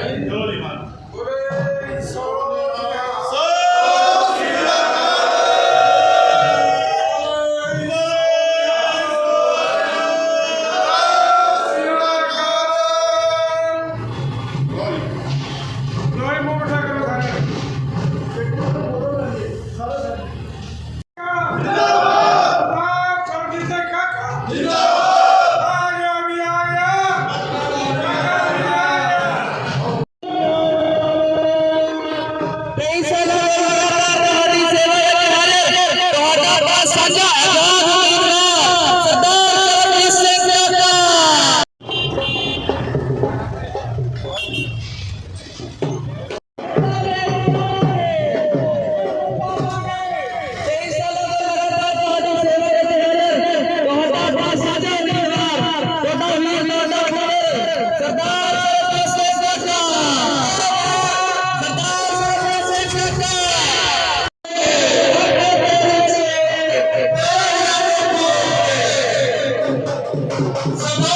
ਚਲੋ ਜੀ Washington.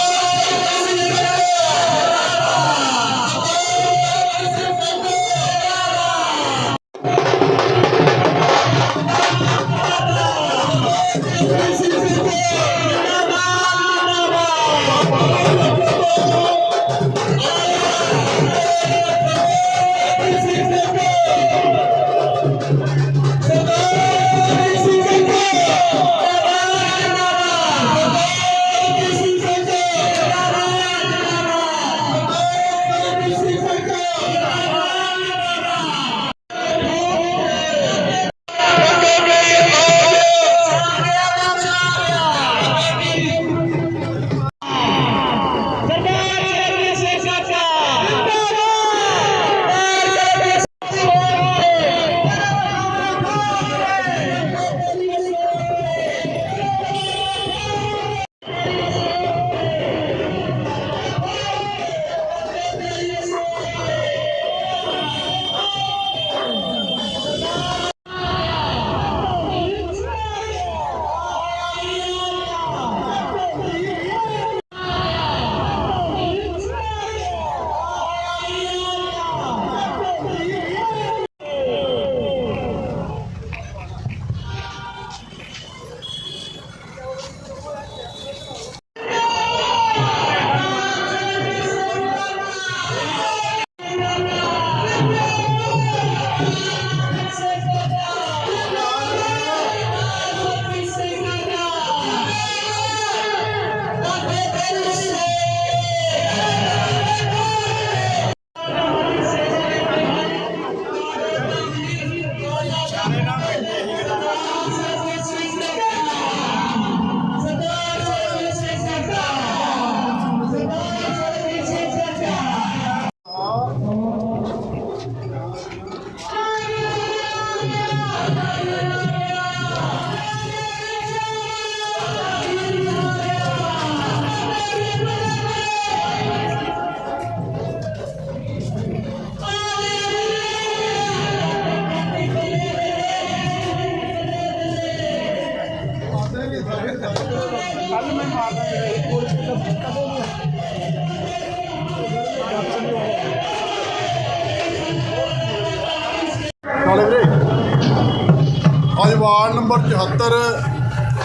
Ward number 74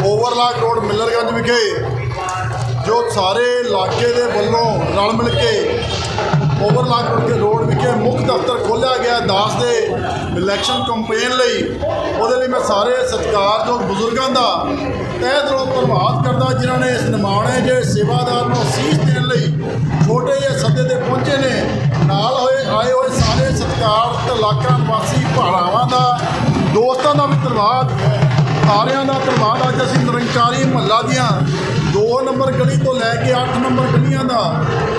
Overlock road, Millerganj ਵਿਖੇ, ਜੋ ਸਾਰੇ ਇਲਾਕੇ ਦੇ ਵੱਲੋਂ ਰਲ ਮਿਲ ਕੇ ਓਵਰਲਾਕ ਰੋਡ ਦੇ ਰੋਡ ਵਿਖੇ ਮੁੱਖ ਦਫ਼ਤਰ ਖੋਲ੍ਹਿਆ ਗਿਆ ਦਾਸ ਦੇ ਇਲੈਕਸ਼ਨ ਕੰਪੇਨ ਲਈ ਉਹਦੇ ਲਈ ਮੈਂ ਸਾਰੇ ਸਤਿਕਾਰਯੋਗ ਬਜ਼ੁਰਗਾਂ ਦਾ ਤਹਿ ਦਿਲੋਂ ਧੰਨਵਾਦ ਕਰਦਾ ਜਿਨ੍ਹਾਂ ਨੇ ਇਸ ਨਿਮਾਣੇ ਜੇ ਸੇਵਾਦਾਰ ਨੂੰ ਅਸੀਸ ਦੇਣ ਲਈ ਛੋਟੇ ਜਿਹੇ ਸੱਦੇ ਤੇ ਪਹੁੰਚੇ ਨੇ। ਨਾਲ ਹੋਏ, ਆਏ ਹੋਏ ਸਾਰੇ ਸਤਿਕਾਰਤ ਇਲਾਕਾ ਨਿਵਾਸੀ ਭਰਾਵਾਂ ਦਾ ਦੋਸਤਾਂ ਦਾ ਵੀ ਧੰਨਵਾਦ। ਸਾਰਿਆਂ ਦਾ ਧੰਨਵਾਦ। ਅੱਜ ਅਸੀਂ ਨਿਰੰਕਾਰੀ ਮਹੱਲਾ ਦੀਆਂ 2 ਨੰਬਰ ਗਲੀ ਤੋਂ ਲੈ ਕੇ 8 ਨੰਬਰ ਗਲੀਆਂ ਦਾ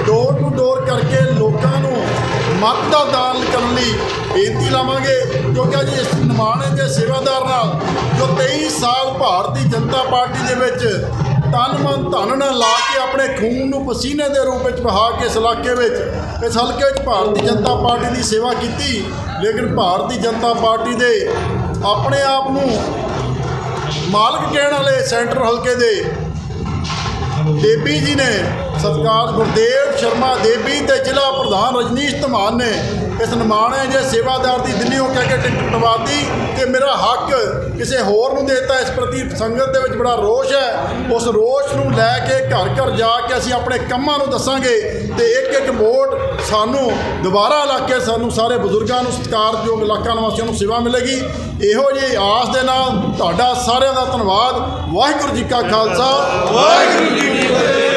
ਡੋਰ ਟੂ ਡੋਰ ਕਰਕੇ ਲੋਕਾਂ ਨੂੰ ਮਤ ਦਾ ਦਾਨ ਕਰਨ ਲਈ ਬੇਨਤੀ ਲਾਵਾਂਗੇ। ਕਿਉਂਕਿ ਅੱਜ ਇਸ ਨਿਮਾਣੇ ਦੇ ਸੇਵਾਦਾਰ ਨਾਲ ਜੋ 23 ਸਾਲ ਭਾਰਤੀ ਜਨਤਾ ਪਾਰਟੀ ਦੇ ਵਿੱਚ ਤਨ ਮਨ ਧਨ ਨਾਲ ਲਾ ਕੇ ਆਪਣੇ ਖੂਨ ਨੂੰ ਪਸੀਨੇ ਦੇ ਰੂਪ ਵਿੱਚ ਵਹਾ ਕੇ ਇਸ ਇਲਾਕੇ ਵਿੱਚ, ਇਸ ਹਲਕੇ ਵਿੱਚ ਭਾਰਤੀ ਜਨਤਾ ਪਾਰਟੀ ਦੀ ਸੇਵਾ ਕੀਤੀ। ਲੇਕਿਨ ਭਾਰਤੀ ਜਨਤਾ ਪਾਰਟੀ ਦੇ ਆਪਣੇ ਆਪ ਨੂੰ ਮਾਲਕ ਕਹਿਣ ਵਾਲੇ ਸੈਂਟਰ ਹਲਕੇ ਦੇ ਦੇਬੀ ਜੀ ਨੇ ਸਤਿਕਾਰ ਗੁਰਦੇਵ ਸ਼ਰਮਾ ਦੇਬੀ ਤੇ ਜ਼ਿਲ੍ਹਾ ਪ੍ਰਧਾਨ ਰਜਨੀਸ਼ ਧਮਾਨ ਨੇ ਇਸ ਨਿਮਾਣੇ ਜੇ ਸੇਵਾਦਾਰ ਦੀ ਦਿੱਲੀੋਂ ਕਹਿ ਕੇ ਟਿਕਟ ਕਟਵਾਤੀ ਤੇ ਮੇਰਾ ਹੱਕ ਕਿਸੇ ਹੋਰ ਨੂੰ ਦੇਤਾ। ਇਸ ਪ੍ਰਤੀ ਸੰਗਤ ਦੇ ਵਿੱਚ ਬੜਾ ਰੋਸ਼ ਹੈ। ਉਸ ਰੋਸ਼ ਨੂੰ ਲੈ ਕੇ ਘਰ ਘਰ ਜਾ ਕੇ ਅਸੀਂ ਆਪਣੇ ਕੰਮਾਂ ਨੂੰ ਦੱਸਾਂਗੇ ਤੇ ਇੱਕ ਇੱਕ ਵੋਟ ਸਾਨੂੰ ਦੁਬਾਰਾ ਲਾ ਕੇ ਸਾਨੂੰ ਸਾਰੇ ਬਜ਼ੁਰਗਾਂ ਨੂੰ ਸਤਿਕਾਰਯੋਗ ਇਲਾਕਾ ਨਿਵਾਸੀਆਂ ਨੂੰ ਸੇਵਾ ਮਿਲੇਗੀ। ਇਹੋ ਜਿਹੀ ਆਸ ਦੇ ਨਾਲ ਤੁਹਾਡਾ ਸਾਰਿਆਂ ਦਾ ਧੰਨਵਾਦ। ਵਾਹਿਗੁਰੂ ਜੀ ਕਾ ਖਾਲਸਾ। ਵਾਹਿਗੁਰੂ ਜੀ ਕੀ ਫਤਿਹ।